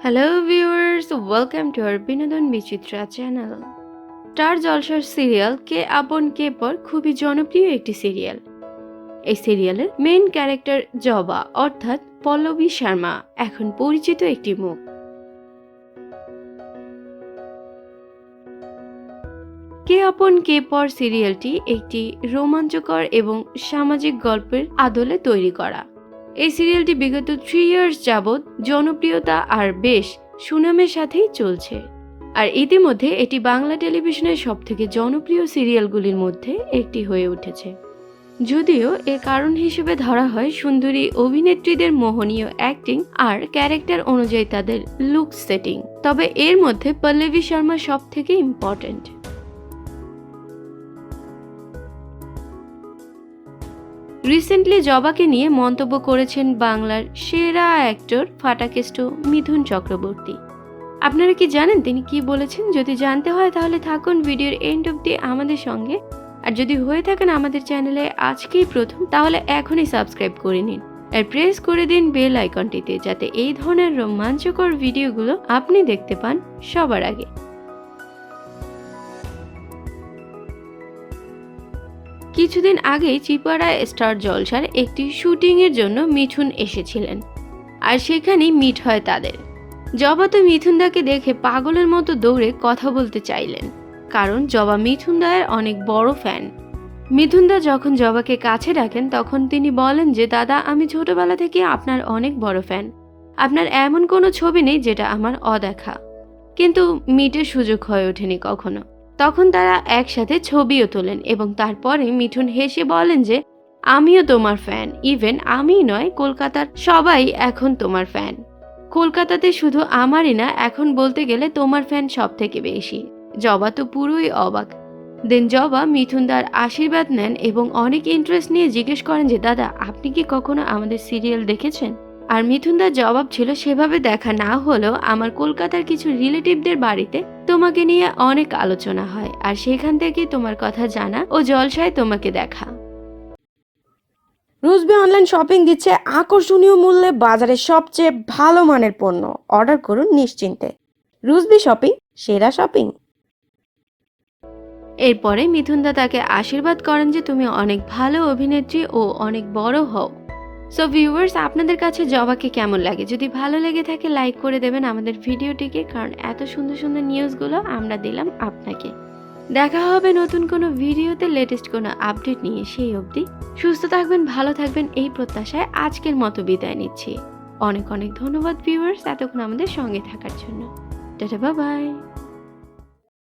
Hello viewers welcome to আর Binodon Bichitra channel star জলসার serial কে আপন কে পর খুবই জনপ্রিয় একটি সিরিয়াল এই সিরিয়ালের মেন ক্যারেক্টার জবা অর্থাৎ পল্লবী শর্মা এখন পরিচিত একটি মুখ কে আপন কে পর সিরিয়ালটি একটি রোমাঞ্চকর এবং সামাজিক গল্পের আদলে তৈরি করা এই সিরিয়ালটি বিগত থ্রি ইয়ার্স যাবৎ জনপ্রিয়তা আর বেশ সুনামের সাথেই চলছে। আর ইতিমধ্যে এটি বাংলা টেলিভিশনের সবথেকে জনপ্রিয় সিরিয়ালগুলির মধ্যে একটি হয়ে উঠেছে। যদিও এর কারণ হিসেবে ধরা হয় সুন্দরী অভিনেত্রীদের মোহনীয় অ্যাক্টিং আর ক্যারেক্টার অনুযায়ী তাদের লুক সেটিং তবে এর মধ্যে পল্লবী শর্মা সব থেকে ইম্পর্ট্যান্ট রিসেন্টলি জবাকে নিয়ে মন্তব্য করেছেন বাংলার সেরা অ্যাক্টর ফাটাকেষ্ট মিথুন চক্রবর্তী। আপনারা কি জানেন তিনি কি বলেছেন? যদি জানতে হয় তাহলে থাকুন ভিডিওর এন্ড অব্দি আমাদের সঙ্গে। আর যদি হয়ে থাকেন আমাদের চ্যানেলে আজকেই প্রথম, তাহলে এখনই সাবস্ক্রাইব করে নিন। আর প্রেস করে দিন বেল আইকনটিতে যাতে এই ধরনের রোমাঞ্চকর ভিডিওগুলো আপনি দেখতে পান সবার আগে। কিছুদিন আগেই চিপাড়া স্টার জলসার একটি শুটিংয়ের জন্য মিঠুন এসেছিলেন। আর সেখানেই মিট হয় তাদের। জবা তো মিথুনদাকে দেখে পাগলের মতো দৌড়ে কথা বলতে চাইলেন। কারণ জবা মিথুনদায়ের অনেক বড় ফ্যান। মিথুনদা যখন জবাকে কাছে ডাকেন তখন তিনি বলেন যে, দাদা, আমি ছোটবেলা থেকে আপনার অনেক বড় ফ্যান। আপনার এমন কোনো ছবি নেই যেটা আমার অদেখা। কিন্তু মিটের সুযোগ হয়ে ওঠেনি কখনো। তখন তারা একসাথে ছবিও তোলেন এবং তারপরে মিঠুন হেসে বলেন যে, আমিও তোমার ফ্যান ইভেন আমি নয়, কলকাতার সবাই এখন তোমার ফ্যান কলকাতাতে শুধু আমারই না, এখন বলতে গেলে তোমার ফ্যান সব থেকে বেশি। জবা তো পুরোই অবাক। দেন জবা মিথুনদার আশীর্বাদ নেন এবং অনেক ইন্টারেস্ট নিয়ে জিজ্ঞেস করেন যে, দাদা, আপনি কি কখনো আমাদের সিরিয়াল দেখেছেন? আর মিথুনদার জবাব ছিল সেভাবে দেখা না হলেও আমার কলকাতার কিছু রিলেটিভদের বাড়িতে তোমাকে নিয়ে অনেক আলোচনা হয় আর সেখান থেকে তোমার কথা জানা ও জলসায় তোমাকে দেখা। রুজবি অনলাইন শপিং দিচ্ছে আকর্ষণীয় মূল্যে বাজারের সবচেয়ে ভালো মানের পণ্য। অর্ডার করুন নিশ্চিন্তে। রুজবি শপিং সেরা শপিং এরপরে মিথুনদা তাকে আশীর্বাদ করেন যে তুমি অনেক ভালো অভিনেত্রী ও অনেক বড় হও। সো ভিউয়ার্স আপনাদের কাছে জবাকে কেমন লাগে? যদি ভালো লেগে থাকে লাইক করে দেবেন আমাদের ভিডিওটিকে, কারণ এত সুন্দর সুন্দর নিউজগুলো আমরা দিলাম আপনাকে। দেখা হবে নতুন কোনো ভিডিওতে লেটেস্ট কোনো আপডেট নিয়ে সেই অবধি। সুস্থ থাকবেন, ভালো থাকবেন, এই প্রত্যাশায় আজকের মতো বিদায় নিচ্ছি। অনেক অনেক ধন্যবাদ ভিউয়ার্স এতক্ষণ আমাদের সঙ্গে থাকার জন্য। Tata bye